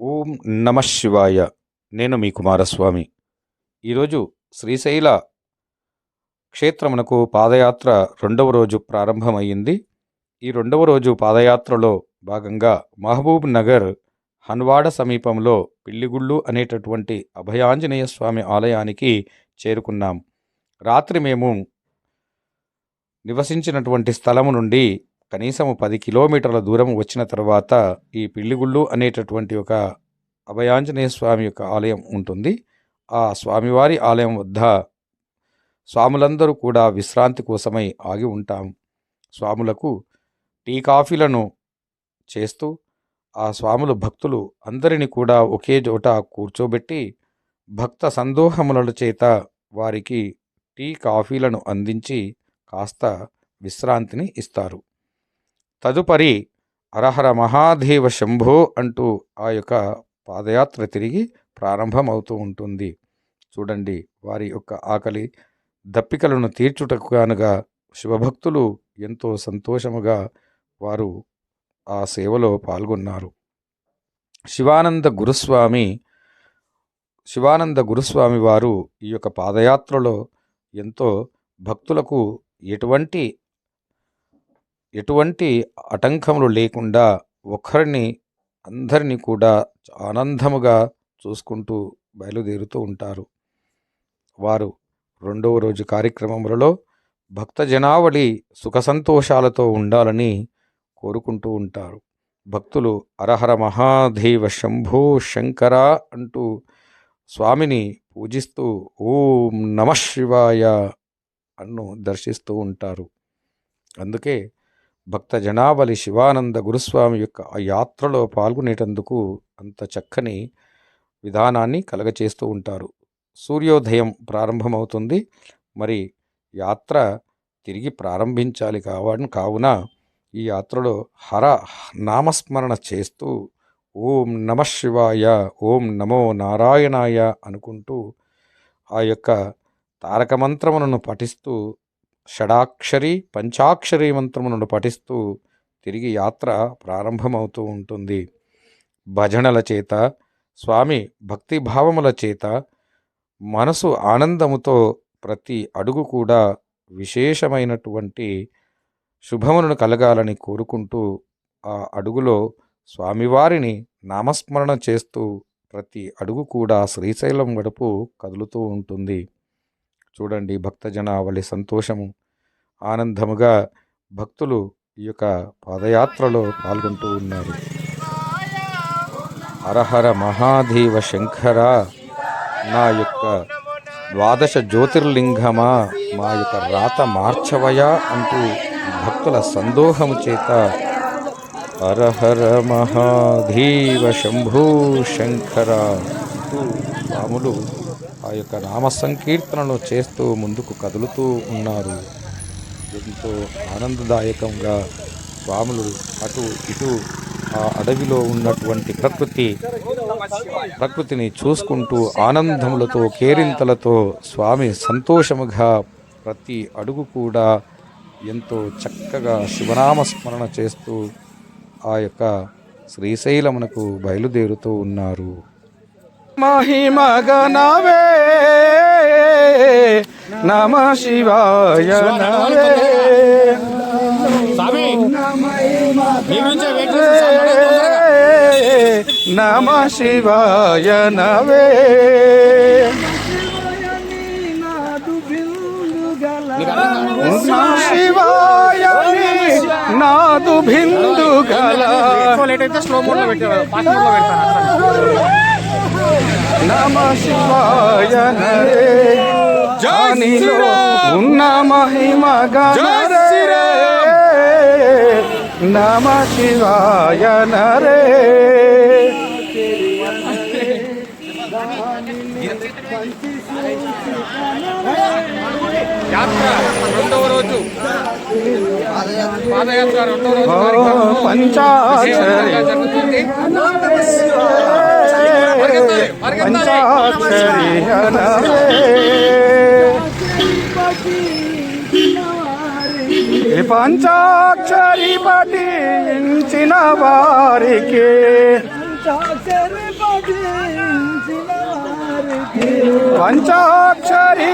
ఓం నమ శివాయ. నేను మీ కుమారస్వామి. ఈరోజు శ్రీశైల క్షేత్రమునకు పాదయాత్ర రెండవ రోజు ప్రారంభమైంది ఈ రెండవ రోజు పాదయాత్రలో భాగంగా మహబూబ్ నగర్ హన్వాడ సమీపంలో పిల్లిగుళ్ళు అనేటటువంటి అభయాంజనేయ స్వామి ఆలయానికి చేరుకున్నాం. రాత్రి మేము నివసించినటువంటి స్థలము నుండి కనీసం పది కిలోమీటర్ల దూరం వచ్చిన తర్వాత ఈ పిల్లిగుళ్ళు అనేటటువంటి ఒక అభయాంజనేయ స్వామి యొక్క ఆలయం ఉంటుంది. ఆ స్వామివారి ఆలయం వద్ద స్వాములందరూ కూడా విశ్రాంతి కోసమై ఆగి ఉంటాం. స్వాములకు టీ కాఫీలను చేస్తూ ఆ స్వాములు భక్తులు అందరిని కూడా ఒకే చోట కూర్చోబెట్టి భక్త సందోహముల చేత వారికి టీ కాఫీలను అందించి కాస్త విశ్రాంతిని ఇస్తారు. తదుపరి అరహర మహాదేవ శంభో అంటూ ఆ యొక్క పాదయాత్ర తిరిగి ప్రారంభమవుతూ ఉంటుంది. చూడండి వారి యొక్క ఆకలి దప్పికలను తీర్చుటకు గానుగా శివభక్తులు ఎంతో సంతోషముగా వారు ఆ సేవలో పాల్గొన్నారు. శివానంద గురుస్వామి శివానంద గురుస్వామి వారు ఈ యొక్క పాదయాత్రలో ఎంతో భక్తులకు ఎటువంటి ఎటువంటి ఆటంకములు లేకుండా ఒకరిని అందరినీ కూడా ఆనందముగా చూసుకుంటూ బయలుదేరుతూ ఉంటారు. వారు రెండవ రోజు కార్యక్రమములలో భక్త జనావళి సుఖ సంతోషాలతో ఉండాలని కోరుకుంటూ ఉంటారు. భక్తులు అరహర మహాదేవ శంభో శంకర అంటూ స్వామిని పూజిస్తూ ఓం నమ శివాయ అన్ను దర్శిస్తూ ఉంటారు. అందుకే భక్త జనావళి శివానంద గురుస్వామి యొక్క ఆ యాత్రలో పాల్గొనేటందుకు అంత చక్కని విధానాన్ని కలగచేస్తూ ఉంటారు. సూర్యోదయం ప్రారంభమవుతుంది. మరి యాత్ర తిరిగి ప్రారంభించాలి కావడం కావున ఈ యాత్రలో హర నామస్మరణ చేస్తూ ఓం నమ శివాయ ఓం నమో నారాయణాయ అనుకుంటూ ఆ యొక్క తారక మంత్రములను పఠిస్తూ షడాక్షరి పంచాక్షరి మంత్రములను పఠిస్తూ తిరిగి యాత్ర ప్రారంభమవుతూ ఉంటుంది. భజనల చేత స్వామి భక్తిభావముల చేత మనసు ఆనందముతో ప్రతి అడుగు కూడా విశేషమైనటువంటి శుభములను కలగాలని కోరుకుంటూ ఆ అడుగులో స్వామివారిని నామస్మరణ చేస్తూ ప్రతి అడుగు కూడా శ్రీశైలం గడుపు కదులుతూ ఉంటుంది. చూడండి భక్తజనావళి సంతోషము ఆనందముగా భక్తులు ఈ యొక్క పాదయాత్రలో పాల్గొంటూ ఉన్నారు. హరహర మహాదేవ శంకర నా యొక్క ద్వాదశ జ్యోతిర్లింగమా మా యొక్క రాత మార్చవయా అంటూ భక్తుల సందోహము చేత హరహర మహాధీవ శంభూ శంకర అంటూ స్వాములు ఆ యొక్క నామ సంకీర్తనలు చేస్తూ ముందుకు కదులుతూ ఉన్నారు. ఎంతో ఆనందదాయకంగా స్వాములు అటు ఇటు ఆ అడవిలో ఉన్నటువంటి ప్రకృతి ప్రకృతిని చూసుకుంటూ ఆనందములతో కేరింతలతో స్వామి సంతోషముగా ప్రతి అడుగు కూడా ఎంతో చక్కగా శివనామ స్మరణ చేస్తూ ఆ యొక్క శ్రీశైలమునకు బయలుదేరుతూ ఉన్నారు. మహిమగనవే. నమ శివాయ. నమ. శివాయ నవే శివాయ నాదు బిందు గల స్లో మోడ్లో పెట్టారు ఫాస్ట్ మోడ్లో పెడతాను నమ శివాయ నరే జానిలో ఉన్న మహిమ గణరే నమ శివాయ నరే రెండవ రోజు. పాదయాత్ర రెండవ రోజు పంచాక్షరి పంచాక్షరి నరే ఈ పంచాక్షరి పఠించిన వారికి. పంచాక్షరి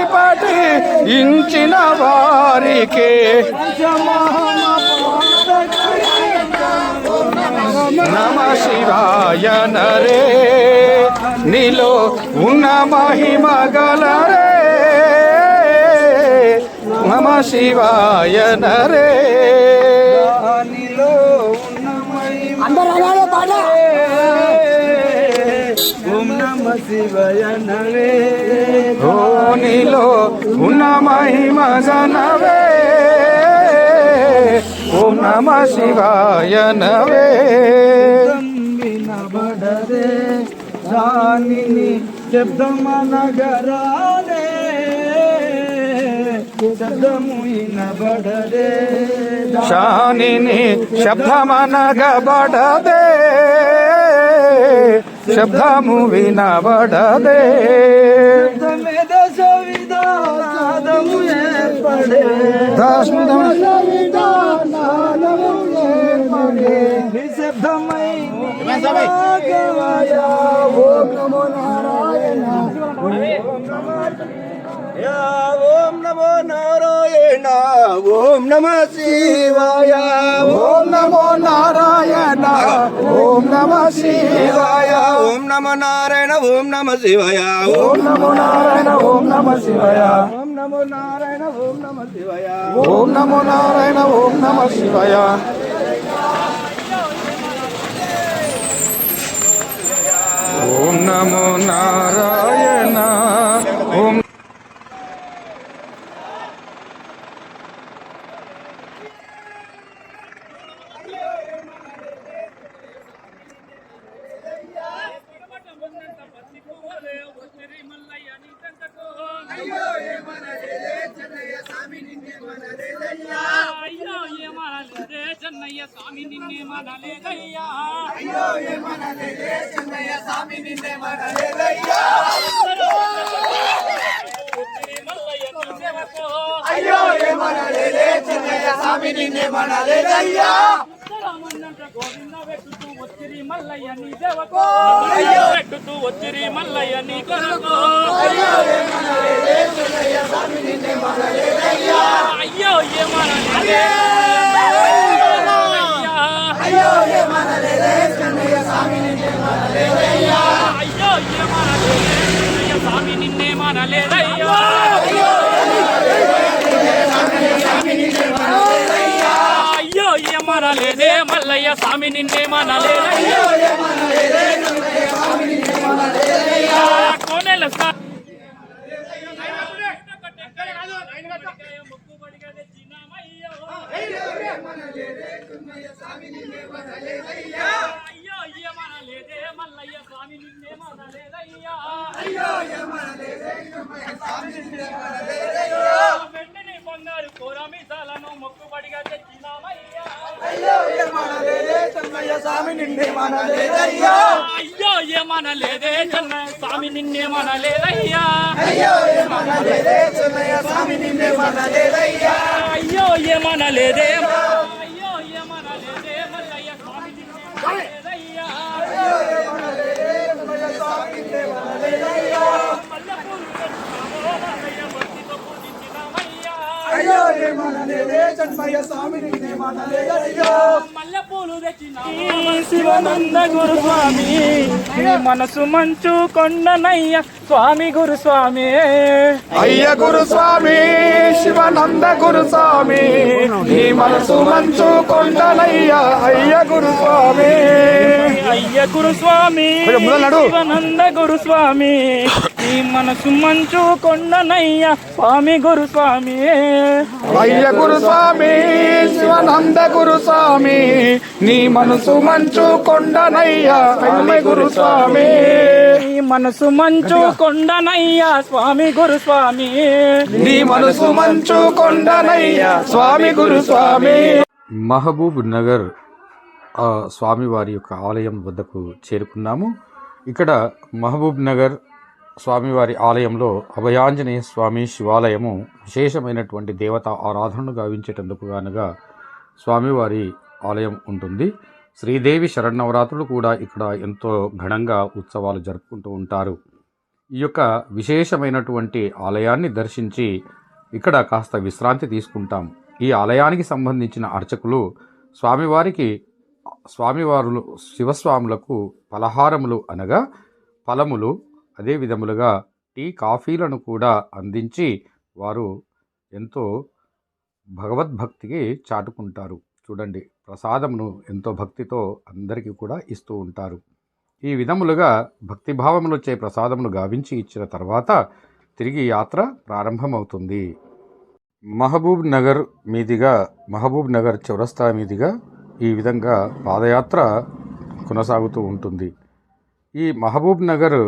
నమ శివాయ నరే. నీలో ఉన్న మహిమ గలరే. నమ శివాయ నరే. నీలో ఉన్న మహిమ అందరూ అలాగే పాట ఓం నమ శివాయ నరే. ఓ నీలో ఉన్న మహిమ గనవే ఓం నమ శివాయ నవే వినబడదే రాణిని శబ్దమనగరాలే. శబ్దము వినబడదే శానిని శబ్దమనగబడదే. శబ్దము వినబడదే. ఏర్పడే నిశ్శబ్దమై ఓం నమో నారాయణ ఓం నమో నారాయణ ఓం నమ శివాయ ఓం నమో నారాయణ ఓం నమ శివాయ ఓం నమో నారాయణ ఓం నమ శివాయ ఓం నమో నారాయణ ఓం నమ శివాయ ఓం నమో నారాయణ ఓం నమ శివాయ. ఓం నమో నారాయణ ఓం నమ శివాయ. ఓం నమో నారాయణ ఓం అయ్యో ఏమనలేదే చెన్నయ్య స్వామి నిన్నే మనలేదయ్యా అయ్యో ఏమనలేదే చెన్నయ్య స్వామి నిన్నే మనలేదయ్యా గోవింద వెట్టుతూ వచ్చిరి మల్లయ్య నీ దేవకో అయ్యో వెట్టుతూ వచ్చిరి మల్లయ్య నీ కొరకు అయ్యో. ఏమనలేదే చెన్నయ్య స్వామి నిన్నే మనలేదయ్యా అయ్యో ఏమనలేదే నిన్నే మనలేదయ్యా అయ్యో ఏమనలేదే చెన్నయ్య స్వామి నిన్నే అయ్యో ఏమనలేదే మల్లయ్య స్వామి నిన్నే మనలేదయ్యా అయ్యో ఏమనలేదే మల్లయ్య స్వామి నిన్నే మనలేదయ్యా వెంటనే కోరమిసాలను మొక్కుబడిగా తెచ్చినామయ్యా అయ్యో స్వామి నిన్నే మనలేదయ్యా అయ్యో ఏమనలేదే స్వామి నిన్నే మనలేదయ్యా. అయ్యో ఏమనలేదే స్వామి నిన్నే మనలేదయ్యా. అయ్యో ఏమనలేదే అయ్యో ఏమనలేదే మల్లయ్య స్వామి నిన్నే మనలేదయ్యా. అయ్యో ఏమనలేదే స్వామి నిన్నే మనలేదయ్యా. మల్లెపూలు తెచ్చామో మల్లయ్య భక్తితో శివనంద గురుస్వామి నీ మనసు మంచు కొండనయ్య స్వామి గురుస్వామి. అయ్య గురుస్వామి శివనంద గురుస్వామి నీ మనసు మంచు కొండలయ్య అయ్య గురుస్వామి. అయ్య గురుస్వామి కొంచెం ముందర నడు. శివనంద నీ మనసు మంచు కొండనయ్య స్వామి గురుస్వామి అయ్య గురుస్వామి శివనంద గురుస్వామి నీ మనసు మంచు కొండనయ్య అయ్య గురుస్వామి నీ మనసు మంచు కొండనయ్య స్వామి గురుస్వామి నీ మనసు మంచు కొండనయ్య స్వామి గురుస్వామి మహబూబ్ నగర్ ఆ, స్వామివారి యొక్క ఆలయం వద్దకు చేరుకున్నాము. ఇక్కడ మహబూబ్ నగర్ స్వామివారి ఆలయంలో అభయాంజనేయ స్వామి శివాలయము విశేషమైనటువంటి దేవత ఆరాధనను గావించేటందుకు గానుగా స్వామివారి ఆలయం ఉంటుంది. శ్రీదేవి శరణవరాత్రులు కూడా ఇక్కడ ఎంతో ఘనంగా ఉత్సవాలు జరుపుకుంటూ ఉంటారు. ఈ యొక్క విశేషమైనటువంటి ఆలయాన్ని దర్శించి ఇక్కడ కాస్త విశ్రాంతి తీసుకుంటాం. ఈ ఆలయానికి సంబంధించిన అర్చకులు స్వామివారికి స్వామివారులు శివస్వాములకు పలహారములు అనగా ఫలములు అదే విధములుగా టీ కాఫీలను కూడా అందించి వారు ఎంతో భగవద్భక్తికి చాటుకుంటారు. చూడండి ప్రసాదమును ఎంతో భక్తితో అందరికీ కూడా ఇస్తూ ఉంటారు. ఈ విధములుగా భక్తిభావములు వచ్చే ప్రసాదమును గావించి ఇచ్చిన తర్వాత తిరిగి యాత్ర ప్రారంభమవుతుంది. మహబూబ్ నగర్ మీదిగా మహబూబ్ నగర్ చౌరస్తా మీదిగా ఈ విధంగా పాదయాత్ర కొనసాగుతూ ఉంటుంది. ఈ మహబూబ్ నగర్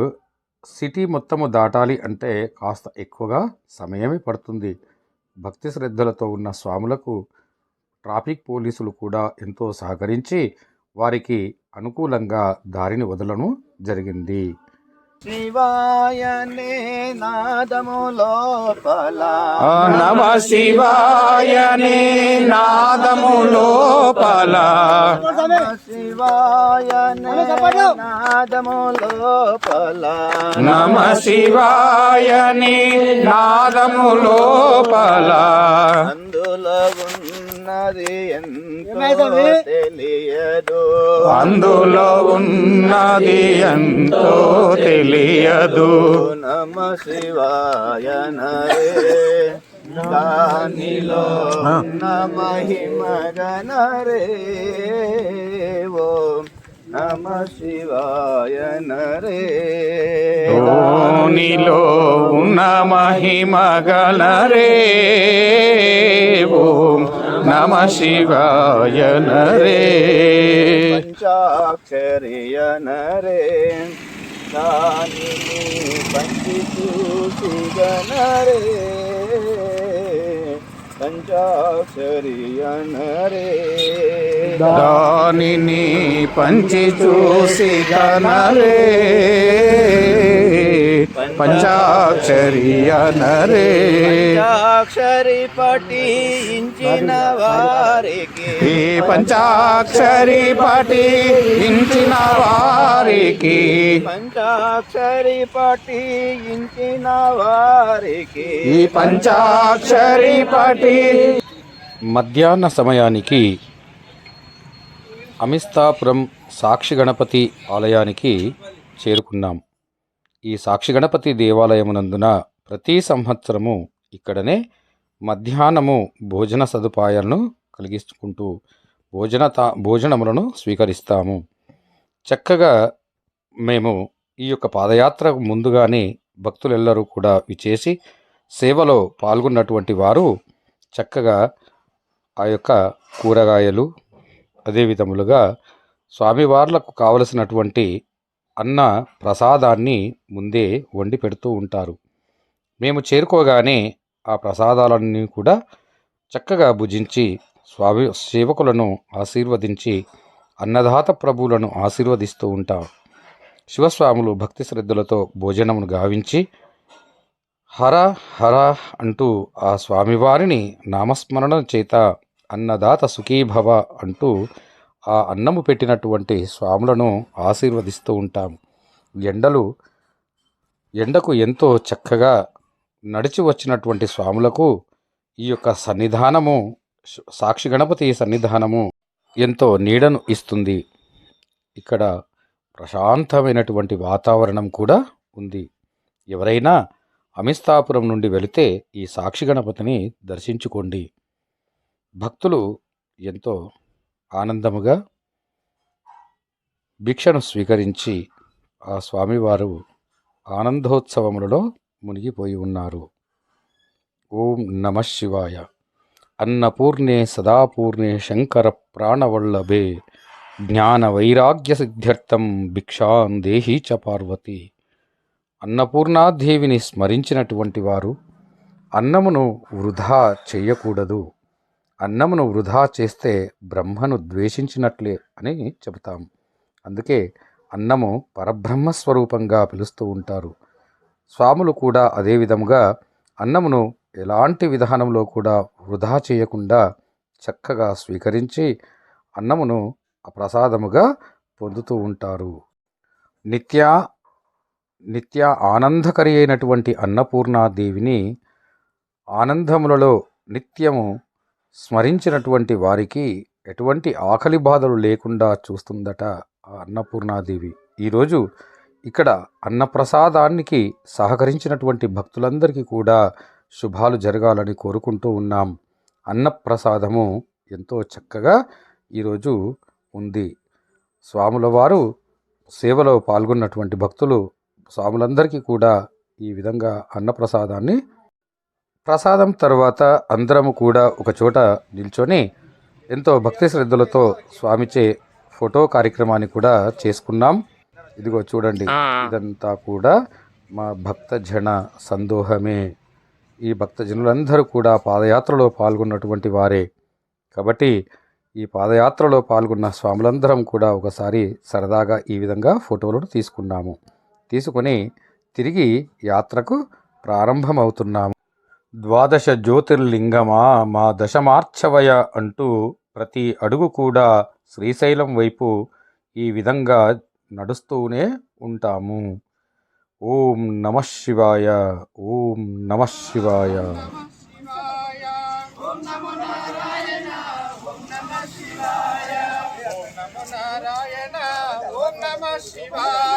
సిటీ మొత్తము దాటాలి అంటే కాస్త ఎక్కువగా సమయమే పడుతుంది. భక్తి శ్రద్ధలతో ఉన్న స్వాములకు ట్రాఫిక్ పోలీసులు కూడా ఎంతో సహకరించి వారికి అనుకూలంగా దారిని వదలను జరిగింది. శివాయనే నాదము లోపల. నమ శివాయనే నాదము లోపల. నమ శివాయనే నాదము లోపల. నమ శివాయనే నాదము లోపల. అందులో ఉన్నది ఎంతో తెలియదు. అందులో ఉన్నది ఎంతో తెలియదు. నమ శివాయ నరే. దానిలో ఉన్న మహిమ గణరే ఓం నమ శివాయ నరే. నీలో ఉన్న మహిమ గలరే ఓం నమ శివాయ నరే. పంచాక్షరియ నరే. దాని పంచి చూసి గణరే పంచాక్షరియ నరే దానిని పంచి చూసి కనరే పంచాక్షరియ నరే పంచాక్షరి పఠించిన వారికి ఈ పంచాక్షరి పటి ఇంచిన వారికి పంచాక్షరి పఠించిన వారికి ఈ పంచాక్షరి పటి మధ్యాహ్న సమయానికి అమిస్తాపురం సాక్షి గణపతి ఆలయానికి చేరుకున్నాం. ఈ సాక్షి గణపతి దేవాలయమునందున ప్రతి సంవత్సరము ఇక్కడనే మధ్యాహ్నము భోజన సదుపాయాలను కలిగించుకుంటూ భోజన తా- భోజనములను స్వీకరిస్తాము. చక్కగా మేము ఈ యొక్క పాదయాత్ర ముందుగానే భక్తులెల్లరూ కూడా విచేసి సేవలో పాల్గొన్నటువంటి వారు చక్కగా ఆ యొక్క కూరగాయలు అదే విధములుగా స్వామివార్లకు కావలసినటువంటి అన్న ప్రసాదాన్ని ముందే వండి పెడుతూ ఉంటారు. మేము చేరుకోగానే ఆ ప్రసాదాలన్నీ కూడా చక్కగా భుజించి స్వామి సేవకులను ఆశీర్వదించి అన్నదాత ప్రభువులను ఆశీర్వదిస్తూ ఉంటాం. శివస్వాములు భక్తి శ్రద్ధలతో భోజనమును గావించి హర హర అంటూ ఆ స్వామివారిని నామస్మరణ చేత అన్నదాత సుఖీభవ అంటూ ఆ అన్నము పెట్టినటువంటి స్వాములను ఆశీర్వదిస్తూ ఉంటాం. ఎండలు ఎండకు ఎంతో చక్కగా నడిచి వచ్చినటువంటి స్వాములకు ఈ యొక్క సన్నిధానము సాక్షి గణపతి సన్నిధానము ఎంతో నీడను ఇస్తుంది. ఇక్కడ ప్రశాంతమైనటువంటి వాతావరణం కూడా ఉంది. ఎవరైనా అమిస్తాపురం నుండి వెళితే ఈ సాక్షి గణపతిని దర్శించుకోండి. భక్తులు ఎంతో ఆనందముగా భిక్షను స్వీకరించి ఆ స్వామివారు ఆనందోత్సవములలో మునిగిపోయి ఉన్నారు. ఓం నమ శివాయ. అన్నపూర్ణే సదాపూర్ణే శంకర ప్రాణవల్లభే. జ్ఞాన వైరాగ్య సిద్ధ్యర్థం భిక్షాం దేహీ చ పార్వతి. అన్నపూర్ణాదేవిని స్మరించినటువంటి వారు అన్నమును వృధా చేయకూడదు. అన్నమును వృధా చేస్తే బ్రహ్మను ద్వేషించినట్లే అని చెబుతాం. అందుకే అన్నము పరబ్రహ్మ స్వరూపంగా పిలుస్తూ ఉంటారు. స్వాములు కూడా అదేవిధముగా అన్నమును ఎలాంటి విధానంలో కూడా వృధా చేయకుండా చక్కగా స్వీకరించి అన్నమును ప్రసాదముగా పొందుతూ ఉంటారు. నిత్య నిత్య ఆనందకరి అయినటువంటి అన్నపూర్ణాదేవిని ఆనందములలో నిత్యము స్మరించినటువంటి వారికి ఎటువంటి ఆకలి బాధలు లేకుండా చూస్తుందట ఆ అన్నపూర్ణాదేవి. ఈరోజు ఇక్కడ అన్నప్రసాదానికి సహకరించినటువంటి భక్తులందరికీ కూడా శుభాలు జరగాలని కోరుకుంటూ ఉన్నాం. అన్నప్రసాదము ఎంతో చక్కగా ఈరోజు ఉంది. స్వాముల వారు సేవలో పాల్గొన్నటువంటి భక్తులు స్వాములందరికీ కూడా ఈ విధంగా అన్నప్రసాదాన్ని ప్రసాదం తర్వాత అందరము కూడా ఒక చోట నిల్చొని ఎంతో భక్తి శ్రద్ధలతో స్వామిచే ఫోటో కార్యక్రమాన్ని కూడా చేసుకున్నాం. ఇదిగో చూడండి ఇదంతా కూడా మా భక్త జన సందోహమే. ఈ భక్త జనులందరూ కూడా పాదయాత్రలో పాల్గొన్నటువంటి వారే. కాబట్టి ఈ పాదయాత్రలో పాల్గొన్న స్వాములందరం కూడా ఒకసారి సరదాగా ఈ విధంగా ఫోటోలను తీసుకున్నాము. తీసుకొని తిరిగి యాత్రకు ప్రారంభమవుతున్నాము. ద్వాదశ జ్యోతిర్లింగమా మా దశమార్చవయ అంటూ ప్రతి అడుగు కూడా శ్రీశైలం వైపు ఈ విధంగా నడుస్తూనే ఉంటాము. ఓం నమ శివాయ ఓం నమ శివాయ. శివాయ.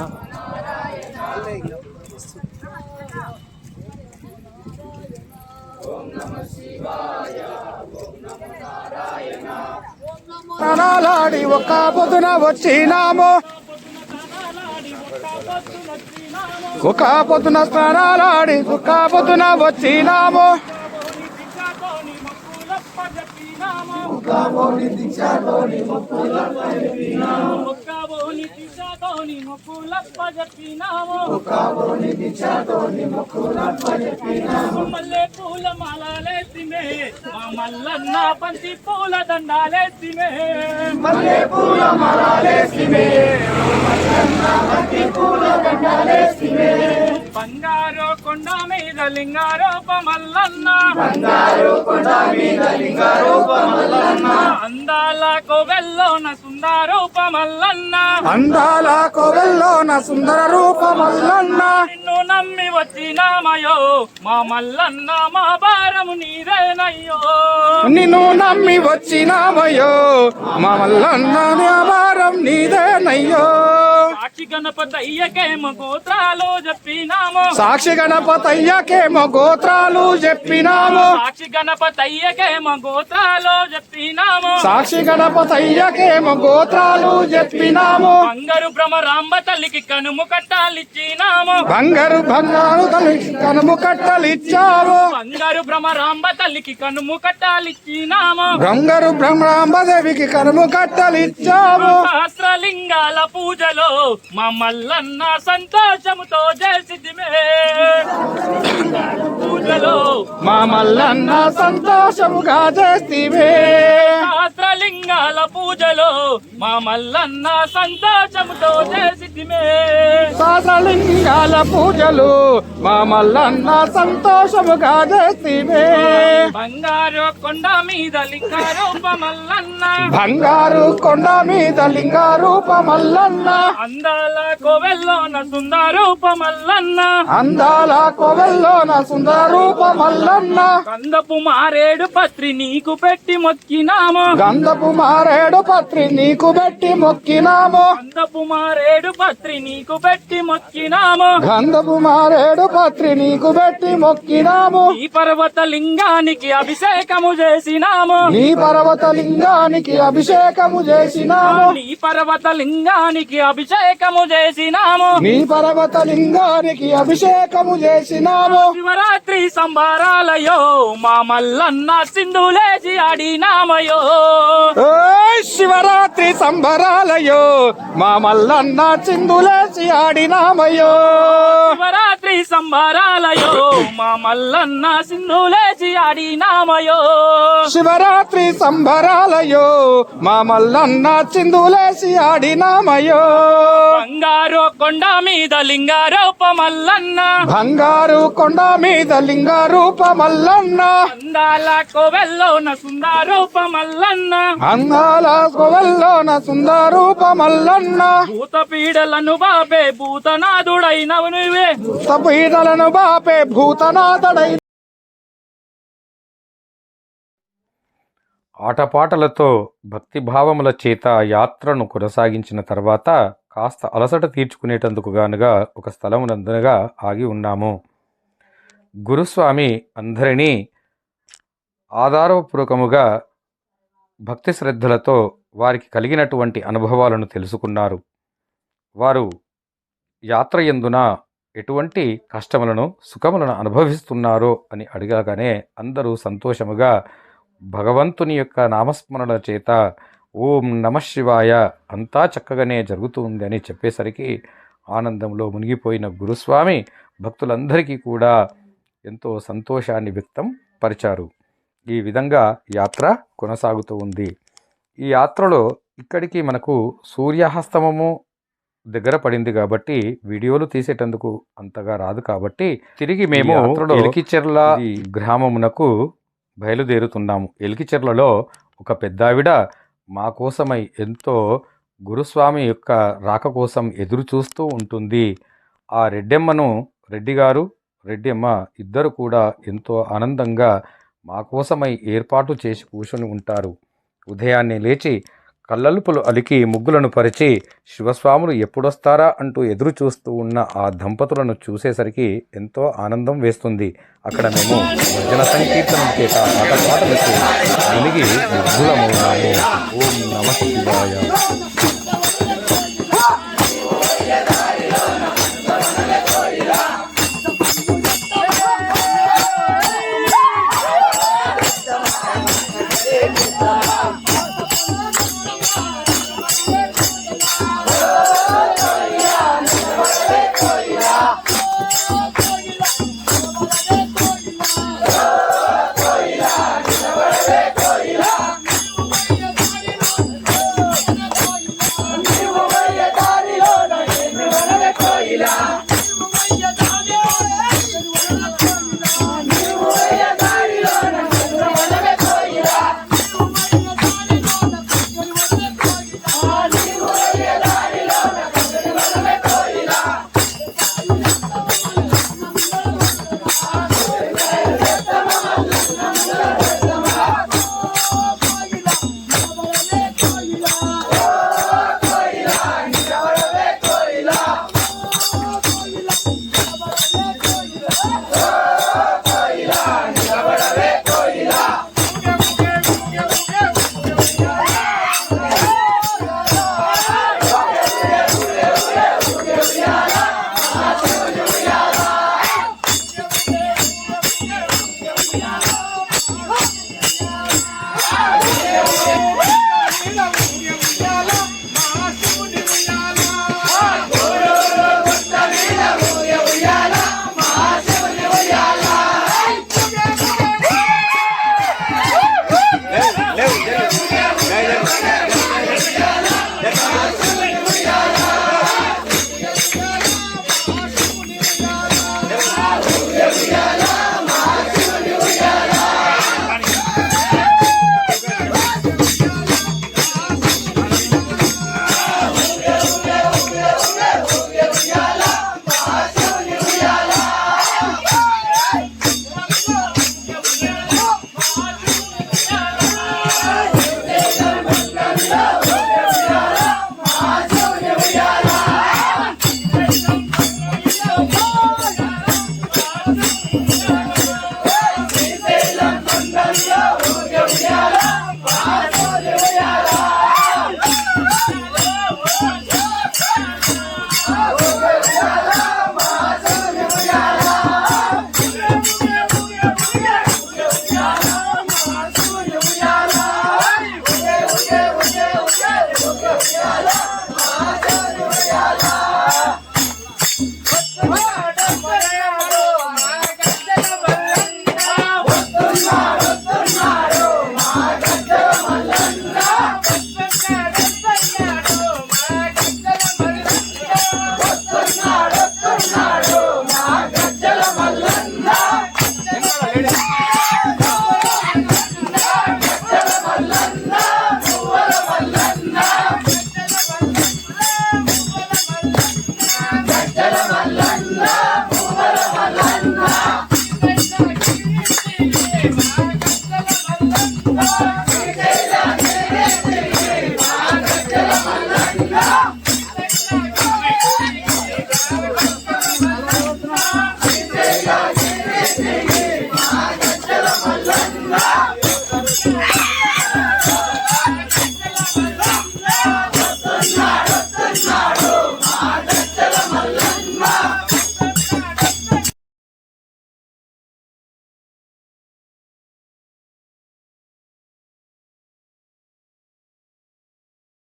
ప్రాణాలాడి ఒక పొద్దున వచ్చినాము. ఒక పొద్దున స్నానాలాడి ఒక పొద్దున వచ్చినాము. ఒక్కబోని దీక్షతోని మొక్కులప్పజెప్పినాము. మల్లె పూల మాలలేసిమే మా మల్లన్న పంచి పూల దండాలేసిమే మల్లె పూల మాలేసిమే బంగారు కొండ మీద లింగారూప మల్లన్న. బంగారు కొండ మీద లింగారూప మల్లన్న. అందాల కోవెల్లోన సుందరూప మల్లన్న అందాల కోవెల్లోన సుందర రూప మల్లన్న నిన్ను నమ్మి వచ్చినామయో మా మల్లన్న మా భారము నీదేనయ్యో. నిన్ను నమ్మి వచ్చినామయ్యో మా మల్లన్న వ్యాపారం నీదేనయ్యో. సాక్షి గణపతి అయ్యకేమో గోత్రాలు చెప్పినాము. సాక్షి గణపతయ్యకేమో గోత్రాలు చెప్పినాము. సాక్షి గణపతి అయ్యకేమో గోత్రాలు చెప్పినాము సాక్షి గణపతయ్యకేమో గోత్రాలు చెప్పినాము. బంగారు భ్రమరాంబ తల్లికి కనుము కట్టాలిచ్చినాము. బంగారు బంగారు తల్లి కనుము కట్టలిచ్చావు బంగారు భ్రమరాంబ తల్లికి కనుము కట్టాలిచ్చినాము. బంగారు బ్రహ్మాంబదేవికి కనుము కట్టలిచ్చావు సహస్రలింగాల పూజలో మా మల్లన్న సంతోషముతో చేసిదిమే పూజలో మా మల్లన్న సంతోషముగా చేస్తీవే సహస్రలింగాల పూజలో మా మల్లన్న సంతోషముతో చేసిదిమే సహస్రలింగాల పూజలు మా మల్లన్న సంతోషముగా చేస్తీవే బంగారు కొండ మీద లింగారూప మల్లన్న. బంగారు కొండ మీద లింగారూప మల్లన్న మల్లన్న అందాల కోవెల్లోన సుందరూప మల్లన్న అందాల కోవెల్లోన సుందర రూప మల్లన్న కందపు మారేడు పత్రి నీకు పెట్టి మొక్కినాము. గంధపు మారేడు పత్రి నీకు పెట్టి మొక్కినాము. కందపు మారేడు పత్రి నీకు పెట్టి మొక్కినాము. గంధపు మారేడు పత్రి నీకు పెట్టి మొక్కినాము. ఈ పర్వత లింగానికి అభిషేకము చేసినాము. నీ పర్వత లింగానికి అభిషేకము చేసినాము. నీ పర్వత లింగానికి అభిషేకము చేసినాము. నీ పర్వత లింగానికి అభిషేకము చేసినాము. శివరాత్రి సంబారాలయో మా మల్లన్న సింధులేసి ఆడినామయో. ఓయ్ శివరాత్రి సంబరాలయో మా మల్లన్న చిందులేసి ఆడినామయ్యో శివరాత్రి సంబారాలయో మా మల్లన్న సింధులేసి ఆడినామయో. శివరాత్రి సంబరాలయో మా మల్లన్న చిందులేసి ఆడినామయ్యో బంగారు కొండ మీద లింగారూప మల్లన్న బంగారు కొండ మీద లింగ రూప మల్లన్న అందాల కోవెల్లోన సుందరూప మల్లన్న అందాల కోవెల్లోన సుందరూప మల్లన్న భూత పీడలను బాపే భూతనాథుడైనవు నువ్వే. పీడలను బాపే భూతనాథడై ఆటపాటలతో భక్తిభావముల చేత యాత్రను కొనసాగించిన తర్వాత కాస్త అలసట తీర్చుకునేటందుకు గానుగా ఒక స్థలమునందునగా ఆగి ఉన్నాము. గురుస్వామి అందరినీ ఆధారపూర్వకముగా భక్తి శ్రద్ధలతో వారికి కలిగినటువంటి అనుభవాలను తెలుసుకున్నారు. వారు యాత్ర ఎందున ఎటువంటి కష్టములను సుఖములను అనుభవిస్తున్నారో అని అడగగానే అందరూ సంతోషముగా భగవంతుని యొక్క నామస్మరణ చేత ఓం నమ శివాయ అంతా చక్కగానే జరుగుతుంది అని చెప్పేసరికి ఆనందంలో మునిగిపోయిన గురుస్వామి భక్తులందరికీ కూడా ఎంతో సంతోషాన్ని వ్యక్తం పరిచారు. ఈ విధంగా యాత్ర కొనసాగుతూ ఉంది. ఈ యాత్రలో ఇక్కడికి మనకు సూర్యాస్తమము దగ్గర పడింది కాబట్టి వీడియోలు తీసేటందుకు అంతగా రాదు కాబట్టి తిరిగి మేము ఎలికిచెర్ల గ్రామమునకు బయలుదేరుతున్నాము. ఎలికిచెర్లలో ఒక పెద్దావిడ మా కోసమై ఎంతో గురుస్వామి యొక్క రాక కోసం ఎదురు చూస్తూ ఉంటుంది. ఆ రెడ్డెమ్మను రెడ్డి గారు రెడ్డెమ్మ ఇద్దరు కూడా ఎంతో ఆనందంగా మా కోసమై ఏర్పాటు చేసి కూర్చొని ఉంటారు. ఉదయాన్నే లేచి కళ్ళలుపులు అలికి ముగ్గులను పరిచి శివస్వాములు ఎప్పుడొస్తారా అంటూ ఎదురు చూస్తూ ఉన్న ఆ దంపతులను చూసేసరికి ఎంతో ఆనందం వేస్తుంది. అక్కడ మేము భజన సంకీర్తనం చేత ఆటపాటలకు మునిగి ముగ్గులమవున్నాము ఓం నమ శివాయ.